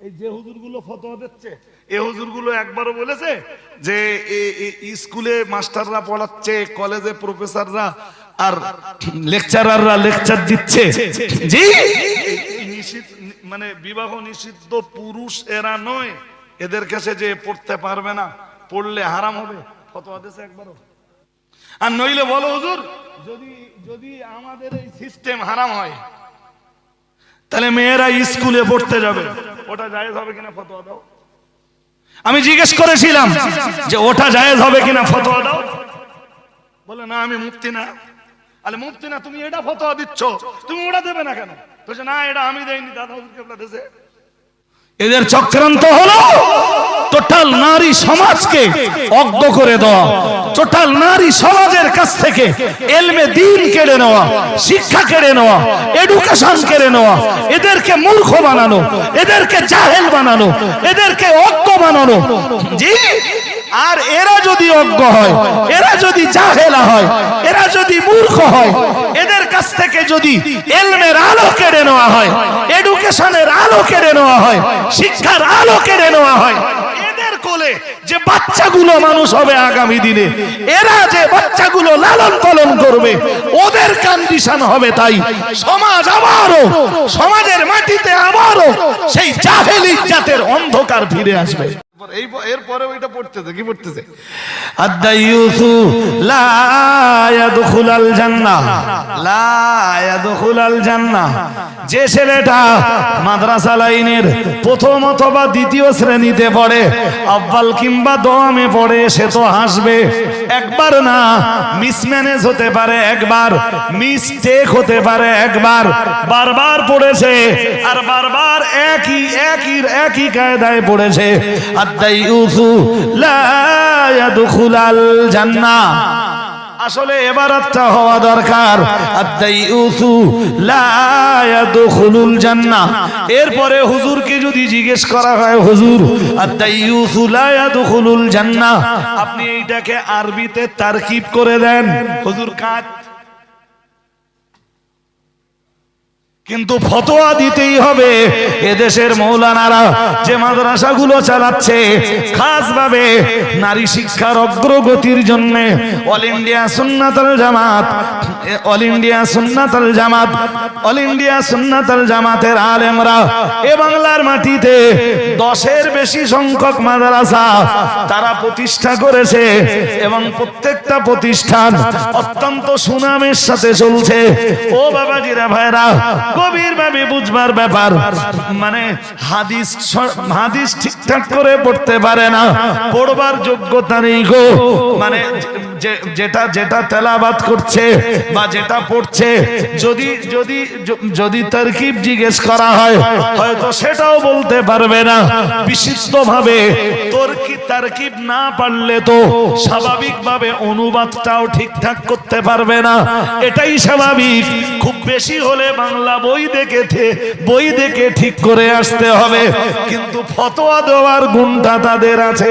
এই যে হুজুরগুলো ফতোয়া দিচ্ছে এই হুজুরগুলো একবারও বলেছে যে এ- এ- স্কুলে মাস্টাররা পড়াচ্ছে কলেজে প্রফেসররা আর লেকচারাররা লেকচার দিচ্ছে। জি? মানে বিবাহ নিষিদ্ধ পুরুষ এরা নয়। এদের কাছে যে পড়তে পারবে না পড়লে হারাম হবে। ফতোয়া দিছে একবারও। আর নইলে বলো হুজুর। যদি যদি আমাদের এই সিস্টেম হারাম হয় তাহলে মেয়েরা স্কুলে পড়তে যাবে। ওটা জায়েজ হবে কিনা ফতোয়া দাও। আমি জিজ্ঞেস করেছিলাম যে ওটা জায়েজ হবে কিনা ফতোয়া দাও। বলে, না, আমি মুক্তি না। আরে মুক্তি না, তুমি এটা ফতোয়া দিচ্ছ। তুমি ওটা দেবে না কেন? তো না, এটা আমি দেইনি, দাদা হুজুর কেবলা দেশে এদের চক্রান্ত হলো টোটাল নারী সমাজকে অজ্ঞ করে দেওয়া, টোটাল নারী সমাজের কাছ থেকে এলমে দিন কেড়ে নেওয়া, শিক্ষা কেড়ে নেওয়া এডুকেশন কেড়ে নেওয়া, এদেরকে মূর্খ বানানো, এদেরকে জাহেল বানানো, এদেরকে অজ্ঞ বানানো। জি, আর এরা যদি অজ্ঞ হয়, এরা যদি জাহেলা হয়, এরা যদি মূর্খ হয়, এদের কাছ থেকে যদি এলমের আলো কেড়ে নেওয়া হয়, এডুকেশনের আলো কেড়ে নেওয়া হয়, শিক্ষার আলো কেড়ে নেওয়া হয়, এদের কোলে যে বাচ্চাগুলো মানুষ হবে আগামী দিনে, এরা যে বাচ্চাগুলো লালন পালন করবে, ওদের কন্ডিশন হবে তাই। সমাজ আবারও, সমাজের মাটিতে আবারও সেই জাহেলি জাতের অন্ধকার ফিরে আসবে। যে ছেলেটা মাদ্রাসা লাইনের প্রথম অথবা দ্বিতীয় শ্রেণীতে পড়ে, আব্বাল কিংবা দোয়ামে পড়ে, সে তো হাসবে। একবার না মিসম্যানেজ হতে পারে, একবার মিস্টেক হতে পারে, একবার বারবার পড়েছে, আর বারবার একই একই একই কায়দায় পড়েছে। আদাই উসু লা ইয়াদখুলাল জান্নাহ। হওয়া দরকার। এরপরে হুজুরকে যদি জিজ্ঞেস করা হয়, হুজুর আপনি এইটাকে আরবিতে তারকিব করে দেন। হুজুর কাজ কিন্তু ফতোয়া দিতেই হবে। এদেশের মৌলানারা যে মাদ্রাসাগুলো চালাচ্ছে খাস ভাবে নারী শিক্ষার অগ্রগতির জন্য all India Sunnatal Jamaat all India Sunnatal Jamaat all India Sunnatal জামাতের আলেমরা এ বাংলার মাটিতে দশের বেশি সংখ্যক মাদ্রাসা তারা প্রতিষ্ঠা করেছে এবং প্রত্যেকটা প্রতিষ্ঠান অত্যন্ত সুনামের সাথে চলছে। ও বাবাজিরা ভাইরা গভীর ভাবে বুঝবার ব্যাপার। মানে হাদিস হাদিস ঠিকঠাক করে পড়তে পারে না। পড়বার যোগ্যতা নেই গো। মানে যেটা যেটা তেলাবাত করছে বা যেটা পড়ছে, যদি যদি যদি তারকিব জিজ্ঞেস করা হয়, হয়তো সেটাও বলতে পারবে না। বিশিষ্ট ভাবে তারকিব না পারলে তো স্বাভাবিকভাবে অনুবাদটাও ঠিকঠাক করতে পারবে না। এটাই স্বাভাবিক। খুব বেশি হলে বাংলা বই দেখেছে, বই দেখে ঠিক করে আসতে হবে। কিন্তু ফতোয়া দেওয়ার গুণটা তাদের আছে।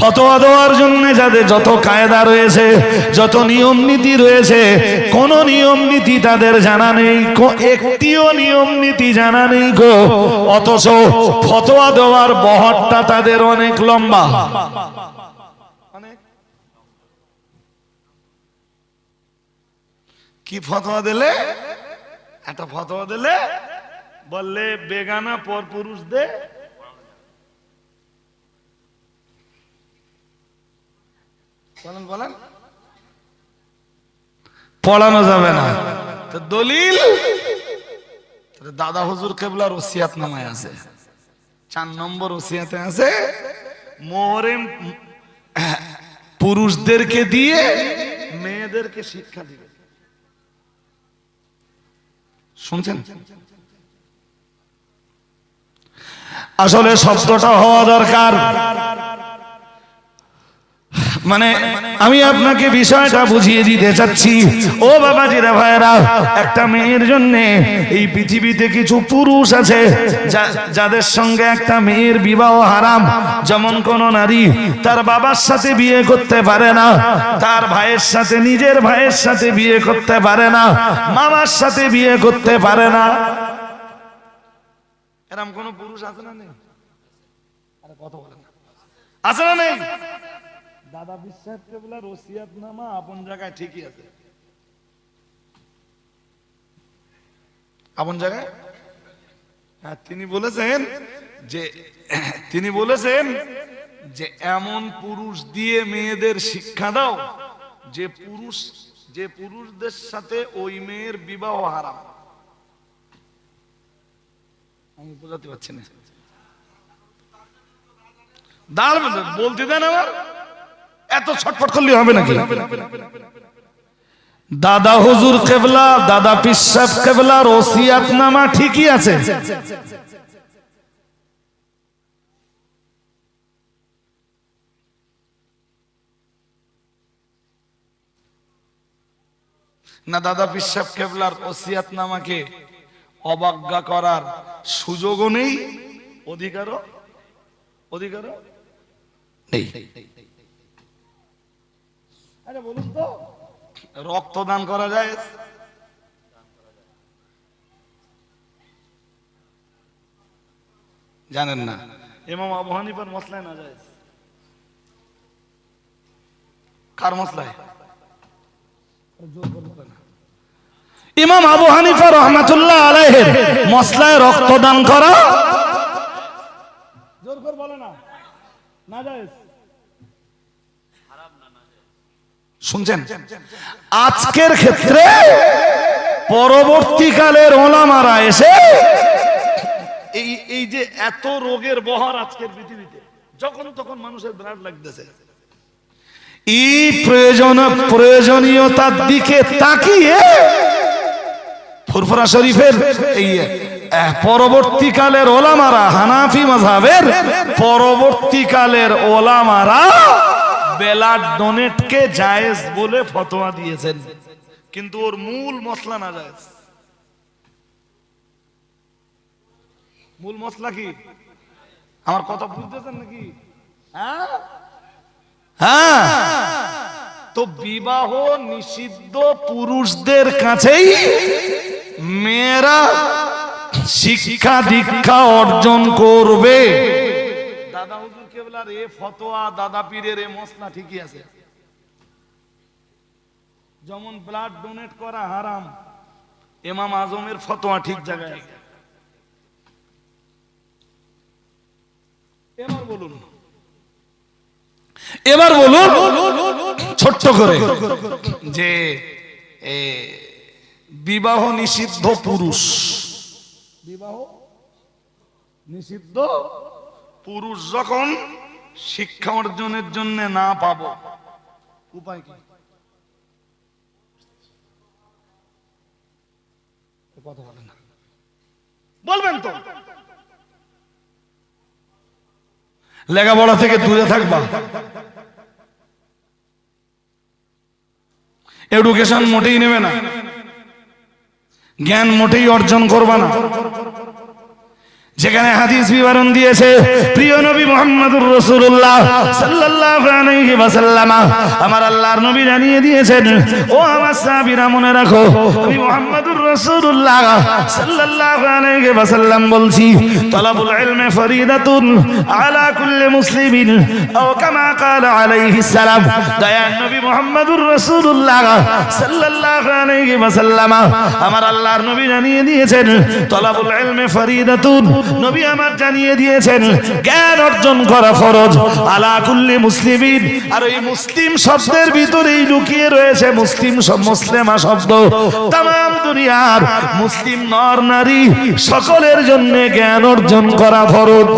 ফতোয়া দেওয়ার জন্য যাদের যত কায়দা রয়েছে, যত নিয়ম নীতি রয়েছে, কোন নিয়ম নীতি তাদের জানা নেই একটিও নিয়ম নীতি জানা নেই গো। অথচ ফতোয়া দেওয়ার বহরটা তাদের অনেক লম্বা। কি ফতোয়া দিলে? একটা ফতোয়া দিলে? বললে, বেগানা পর পুরুষ দে। বলেন বলেন। পড়ানো যাবে না। তো দলিল? দাদা হুজুর কেবলার ওসিয়াত নামায় আছে। চার নম্বর ওসিয়াতে আছে মোহরে পুরুষদেরকে দিয়ে মেয়েদেরকে শিক্ষা দিবে। শুনছেন? আসলে শব্দটা হওয়া দরকার। মানে আমি আপনাকে বিষয়টা বুঝিয়ে দিতে চাচ্ছি। ও বাবাজিরা ভাইরা একটা মেয়ের জন্য এই পৃথিবীতে কিছু পুরুষ আছে যাদের সঙ্গে একটা মেয়ের বিবাহ হারাম। যেমন কোন নারী তার বাবার সাথে বিয়ে করতে পারে না তার ভাইয়ের সাথে নিজের ভাইয়ের সাথে বিয়ে করতে পারে না মামার সাথে বিয়ে করতে পারে না। এরম কোন পুরুষ আছে না নেই? আরে বলেন? আছে না নেই? দাদা বিশ্বাস কেবলা রসিয়াত নামা আপন জায়গায় ঠিকই আছে। আপন জায়গায়? হ্যাঁ তিনি বলেছেন যে, তিনি বলেছেন যে, এমন পুরুষ দিয়ে মেয়েদের শিক্ষা দাও যে পুরুষ, যে পুরুষদের সাথে ওই মেয়ের বিবাহ হারাম। আমি বোঝাতে পারছি না। দাঁড় বলতে দেন আমার এত ছটফট করলে হবে নাকি? দাদা হুজুর কেবলা দাদা পিসাব কেবলা রসিয়াত নামা ঠিকই আছে। না দাদা পিসাব কেবলার ওসিয়াত নামাকে অবজ্ঞা করার সুযোগও নেই অধিকারও অধিকারও নেই। আরে বলুন তো। রক্তদান করা যায়? জানেন না। এমাম আবু হানিফার মশলায় না যায়। কার মশলায় ইমাম আবু হানিফা রহমাতুল্লাহ আলাইহির মশলায় রক্তদান করা? জোর করে বলে না। না যায়। শুনছেন? আজকের ক্ষেত্রে পরবর্তীকালের ওলামারা এসে এই এই যে এত রোগের বহর আজকের পৃথিবীতে যখন তখন মানুষের ব্লাড লাগতেছে। এই প্রয়োজন প্রয়োজনীয়তার দিকে তাকিয়ে ফুরফুরা শরীফের এই আহ, পরবর্তীকালের ওলামারা হানাফি মাযহাবের পরবর্তীকালের ওলামারা ব্লাড ডোনেটকে জায়েজ বলে ফতোয়া দিয়েছেন। কিন্তু ওর মূল মশলা না জায়েজ। মূল মশলা কি? আমার কথা বুঝতেছেন নাকি? হ্যাঁ? হ্যাঁ। তো বিবাহ নিষিদ্ধ পুরুষদের কাছেই মেয়েরা শিক্ষা দীক্ষা অর্জন করবে। দাদা কেবলার এ ফতোয়া দাদা পীরের এ মশলা ঠিকই আছে। যেমন ব্লাড ডোনেট করা হারাম এমাম আজমের ফতোয়া ঠিক জায়গায় আছে। এবার বলুন। এবার বলুন ছোট্ট করে যে বিবাহ নিষিদ্ধ পুরুষ। বিবাহ নিষিদ্ধ পুরুষ যখন শিক্ষা অর্জনের জন্য না পাবো, উপায় কি? বলবেন তো। লেখাপড়া থেকে দূরে থাকবা। এডুকেশন মোটেই নেবে না। জ্ঞান মোটেই অর্জন করবা না। যেখানে হাদিস বিবরণ দিয়েছে প্রিয় নবী মোহাম্মদুর রাসূলুল্লাহ সাল্লাল্লাহু আলাইহি ওয়াসাল্লাম আমার আল্লাহর নবী জানিয়ে দিয়েছেন ও আমার সাহাবীরা মনে রাখো আমি মোহাম্মদুর রাসূলুল্লাহ সাল্লাল্লাহু আলাইহি ওয়াসাল্লাম বলছি তালাবুল ইলমি ফরিদাতুন আলা কুল্লি মুসলিমিন আও কামা قال আলাইহিস সালাম দয়ার নবী মোহাম্মদুর রাসূলুল্লাহ সাল্লাল্লাহু আলাইহি ওয়াসাল্লাম আমার আল্লাহর নবী জানিয়ে দিয়েছেন তালাবুল ইলমি ফরিদাতুন নবী আমার জানিয়ে দিয়েছেন, জ্ঞান অর্জন করা ফরজ। আলা কুল্লি মুসলিমিন। আর এই মুসলিম শব্দের ভিতরেই লুকিয়ে রয়েছে মুসলিম মুসলিমা শব্দ। তাম দুনিয়ার মুসলিম নর, নারী, সকলের জন্য জ্ঞান অর্জন করা ফরজ।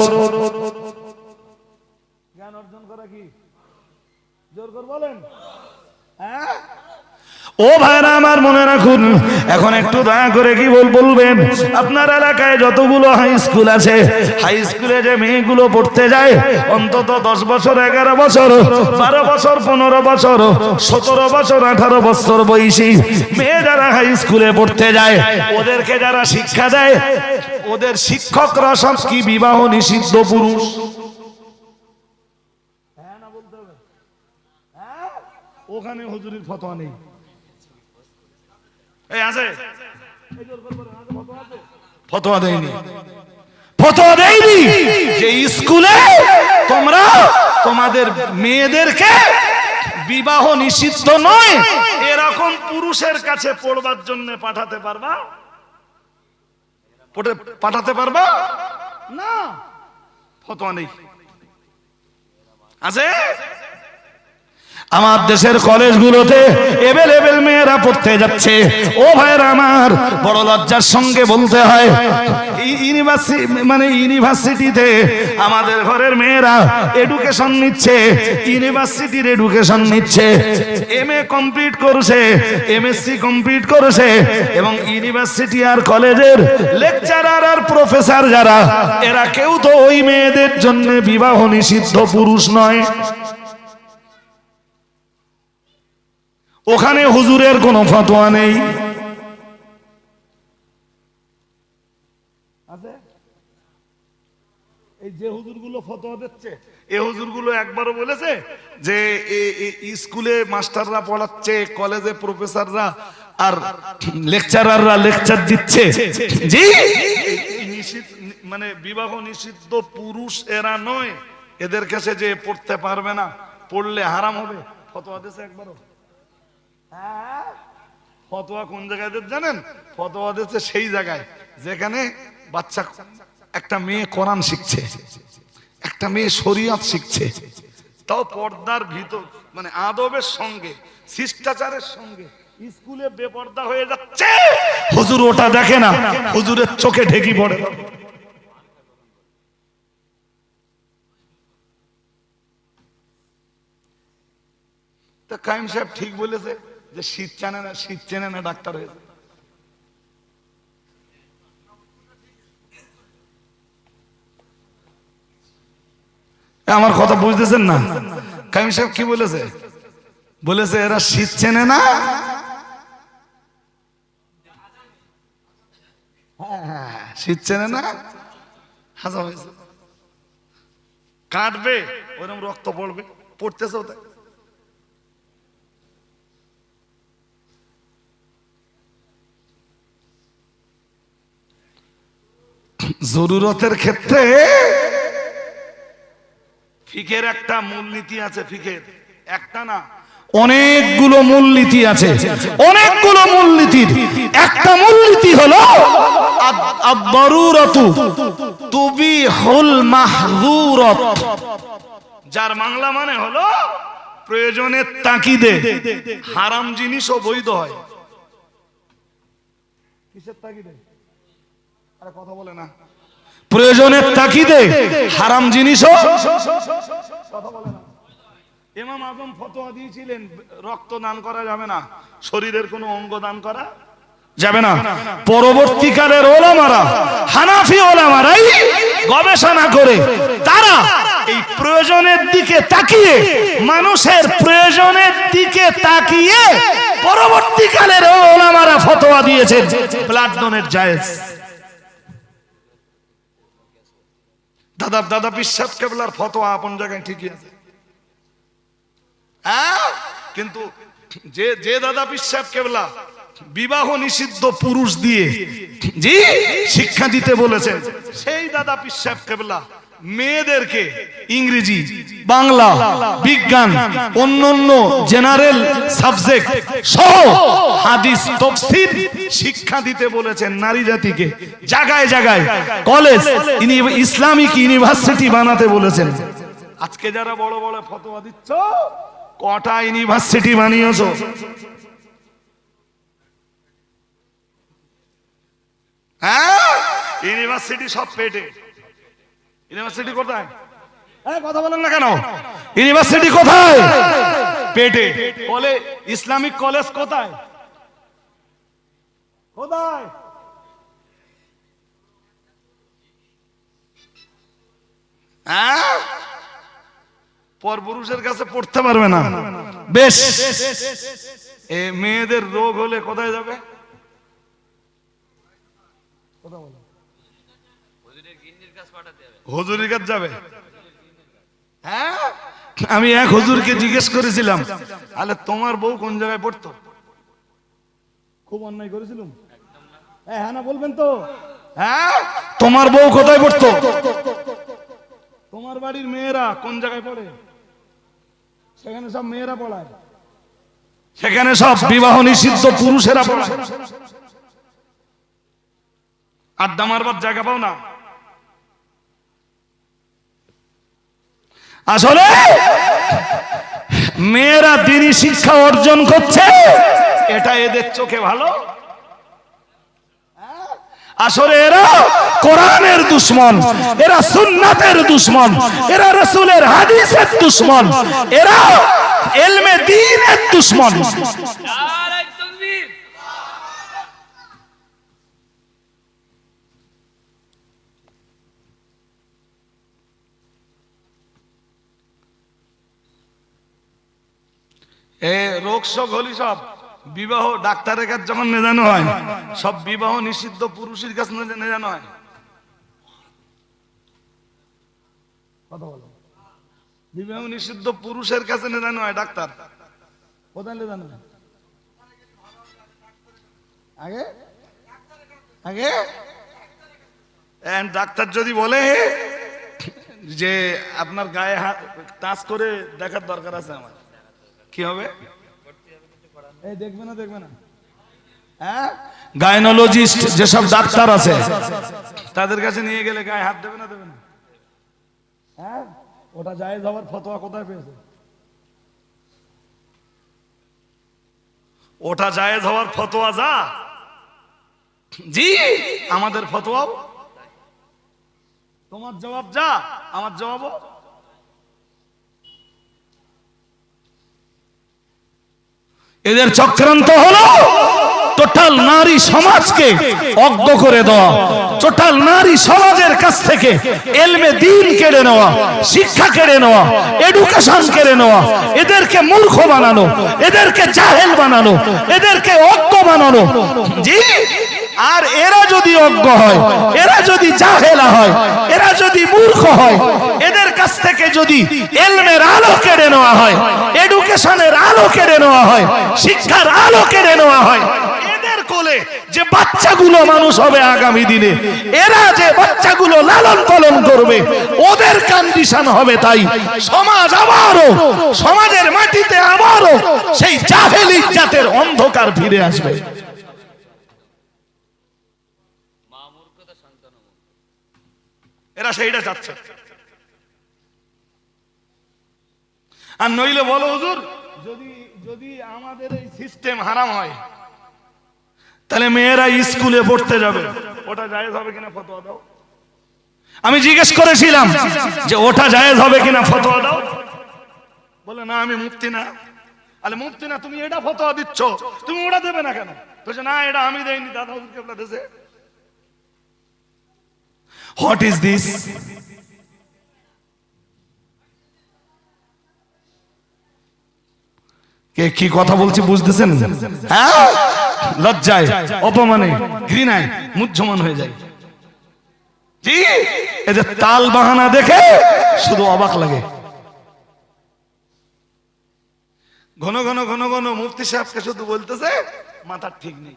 জ্ঞান অর্জন করা কি? জোর করে বলেন। হ্যাঁ? ও ভাইরা আমার মনে রাখুন, এখন একটু দয়া করে কি বল বলবেন? আপনার এলাকায় যতগুলো হাই স্কুল আছে হাই স্কুলে যে মেয়েগুলো পড়তে যায়, অন্তত দশ বছর, এগারো বছর, বারো বছর, পনেরো বছর, সতেরো বছর, আঠারো বছর বয়সী মেয়ে যারা হাই স্কুলে পড়তে যায়, ওদেরকে যারা শিক্ষা দেয়, ওদের শিক্ষকরা সব কি বিবাহ নিষিদ্ধ পুরুষ? ওখানে হুজুরির ফতোয়া নেই। তোমাদের মেয়েদেরকে বিবাহ নিষিদ্ধ নয়, এরকম পুরুষের কাছে পড়বার জন্য পাঠাতে পারবা? পাঠাতে পারবা? না। ফতোয়া নেই। আছে? আমার দেশের কলেজগুলোতে এভেলেবেল মেয়েরা পড়তে যাচ্ছে। ও ভাইয়ের আমার, বড় লজ্জার সঙ্গে বলতে হয় ইউনিভার্সিটি মানে ইউনিভার্সিটিতে আমাদের ঘরের মেয়েরা এডুকেশন নিচ্ছে, ইউনিভার্সিটির এডুকেশন নিচ্ছে এম এ কমপ্লিট করেছে এমএসসি কমপ্লিট করেছে, এবং ইউনিভার্সিটি আর কলেজের লেকচারার আর প্রফেসর যারা, এরা কেউ তো ওই মেয়েদের জন্য বিবাহ নিষিদ্ধ পুরুষ নয়। ওখানে হুজুরের কোনো ফতোয়া নেই। এই যে হুজুরগুলো ফতোয়া দিচ্ছে এই হুজুরগুলো একবারও বলেছে যে এ- এ- স্কুলে মাস্টাররা পড়াচ্ছে কলেজে প্রফেসররা আর লেকচারাররা লেকচার দিচ্ছে। জি? এই নিষিদ্ধ মানে বিবাহ নিষিদ্ধ পুরুষ এরা নয়। এদের কাছে যে পড়তে পারবে না পড়লে হারাম হবে। ফতোয়া দিচ্ছে একবারও। ফতোয়া কোন জায়গায় জানেন? ফতোয়া দিচ্ছে সেই জায়গায় যেখানে বাচ্চা একটা মেয়ে কোরআন শিখছে একটা মেয়ে শরীয়ত শিখছে তাও পর্দার ভিতর মানে আদবের সঙ্গে শিষ্টাচারের সঙ্গে স্কুলে বেপর্দা হয়ে যাচ্ছে। হুজুর ওটা দেখে না হুজুরের চোখে ঢেকি পড়ে। তা কাইম সাহেব ঠিক বলেছে। যে শীত চেনে না শীত চেনে না ডাক্তার হয়েছে আমার কথা বুঝতেছেন না? কাইম সাহেব কি বলেছে? বলেছে এরা শীত চেনে না। হ্যাঁ, শীত চেনে না। কাটবে ওরকম রক্ত পড়বে পড়তেছে ওটা জরুরতের ক্ষেত্রে ফিকের একটা মূলনীতি আছে, ফিকের। একটা না, অনেকগুলো মূলনীতি আছে। অনেকগুলো মূলনীতির। একটা মূলনীতি হলো তুবিহুল মাহযুরাত। যার বাংলা মানে হলো প্রয়োজনের তাকিদে, হারাম জিনিসও বৈধ হয়। কিসের তাকিদে আরে কথা বলে না। প্রয়োজনের তাকিদে হারাম না ইমাম আজম ফতোয়া দিয়েছিলেন, রক্ত দান করা যাবে না, শরীরের কোনো অঙ্গ দান করা যাবে না। পরবর্তীকালের ওলামারা, হানাফি ওলামারাই গবেষণা করে, তারা এই প্রয়োজনের দিকে তাকিয়ে, মানুষের প্রয়োজনের দিকে তাকিয়ে, পরবর্তীকালের ওলামারা ফতোয়া দিয়েছেন, ব্লাড ডোনেট জায়েজ। দাদা দাদা বিশ্বাস কেবলার ফতোয়া আপন জায়গায় ঠিকই আছে। হ্যাঁ? কিন্তু যে যে দাদা বিশ্বাস কেবলা বিবাহ নিষিদ্ধ পুরুষ দিয়ে, জি, শিক্ষা দিতে বলেছেন, সেই দাদা পিসাব কেবলা মেয়েদেরকে ইংরেজি বাংলা বিজ্ঞান অন্যান্য জেনারেল সাবজেক্ট সহ হাদিস তফসির শিক্ষা দিতে বলেছেন নারী জাতিকে। জায়গায় জায়গায় কলেজ ইনি- ইসলামিক ইউনিভার্সিটি বানাতে বলেছেন। আজকে যারা বড় বড় ফতোয়া দিচ্ছ কটা ইউনিভার্সিটি বানিয়েছো? হ্যাঁ? ইউনিভার্সিটি সব পেটে। ইউনিভার্সিটি কোথায় হ্যাঁ কথা বলেন না কেন ইউনিভার্সিটি কোথায় পেটে বলে ইসলামিক কলেজ কোথায় কোথায় হ্যাঁ পরপুরুষের কাছে পড়তে পারবে না বেশ এ মেয়েদের রোগ হলে কোথায় যাবে হুজুরের কাছে যাবে? হ্যাঁ? আমি এক হুজুরকে জিজ্ঞেস করেছিলাম আলে তোমার বউ কোন জায়গায় পড়তো? খুব অন্যায় করেছিলাম। হ্যাঁ হ্যাঁ না বলবেন তো? হ্যাঁ? তোমার বউ কোথায় পড়তো? তোমার বাড়ির মেয়েরা কোন জায়গায় পড়ে? সেখানে সব মেয়েরা পড়ায়। সেখানে সব বিবাহ নিষিদ্ধ পুরুষেরা পড়ায়। আড্ডা মারবার জায়গা পাও না? আসলে মেয়েরা দিনই শিক্ষা অর্জন করছে। এটা এদের চোখে ভালো? আসলে এরা কোরআনের দুশ্মন এরা সুন্নাতের দুশ্মন এরা রসুলের হাদিসের দুশ্মন এরা এলমে দ্বীনের দুশ্মন। এ রোগ শোক হলি সব। বিবাহ ডাক্তারের কাছে যখন নেজানো হয়, সব বিবাহ নিষিদ্ধ পুরুষের কাছে নেজানো হয়। কথা বলো। বিবাহ নিষিদ্ধ পুরুষের কাছে নেজানো হয়, ডাক্তার। কোথায় নেজানো হয়? আগে? আগে? ডাক্তার যদি বলে যে আপনার গায়ে হাত টাচ করে দেখার দরকার আছে আমার। কি হবে? এই দেখবে না দেখবে না। হ্যাঁ? গাইনোলজিস্ট যেসব ডাক্তার আছে। তাদের কাছে নিয়ে গেলে গায়ে হাত দেবে না দেবে না? হ্যাঁ? ওটা জায়েজ হওয়ার ফতোয়া কোথায় পেয়েছে? ওটা জায়েজ হওয়ার ফতোয়া যা। জি আমাদের ফতোয়াও। তোমার জবাব যা আমার জবাবও। এদের চক্রান্ত হলো টোটাল নারী সমাজকে অজ্ঞ করে দেওয়া, টোটাল নারী সমাজের কাছ থেকে এলমে দিন কেড়ে নেওয়া, শিক্ষা কেড়ে নেওয়া এডুকেশন কেড়ে নেওয়া, এদেরকে মূর্খ বানানো, এদেরকে জাহেল বানানো, এদেরকে অজ্ঞ বানানো। জি আর এরা যদি অজ্ঞ হয়, এরা যদি জাহেলা হয়, এরা যদি মূর্খ হয়, এদের কাছ থেকে যদি এলমের আলো কেড়ে নেওয়া হয়, এডুকেশনের আলো কেড়ে নেওয়া হয়, শিক্ষার আলো কেড়ে নেওয়া হয় যে বাচ্চাগুলো মানুষ হবে আগামী দিনে, এরা যে বাচ্চাগুলো লালন পালন করবে, ওদের কন্ডিশন হবে তাই, সমাজ আবারও, সমাজের মাটিতে আবারও সেই জাহেলি জাতের অন্ধকার ফিরে আসবে। এরা সেইটা চাচ্ছে। আর নইলে বলো হুজুর যদি যদি আমাদের এই সিস্টেম হারাম হয় তাহলে মেয়েরা স্কুলে পড়তে যাবে। ওটা জায়েজ হবে কিনা ফতোয়া দাও। আমি জিজ্ঞেস করেছিলাম যে ওটা জায়েজ হবে কিনা ফতোয়া দাও। বলে না আমি মুক্তি না। আরে মুক্তি না তুমি এটা ফতোয়া দিচ্ছ। তুমি ওটা দেবে না কেন? বলছে না এটা আমি দেইনি দাদা হুজুরকে আপনার দেশে হোয়াট ইজ দিস কে কি কথা বলছি বুঝতেছেন? হ্যাঁ? লজ্জায়, অপমানে, ঘৃণায় মুহ্যমান হয়ে যায়। জি? এদের তাল বাহানা দেখে শুধু অবাক লাগে। ঘন ঘন ঘন ঘন মুফতি সাহেবকে শুধু বলতেছে, মাথার ঠিক নেই।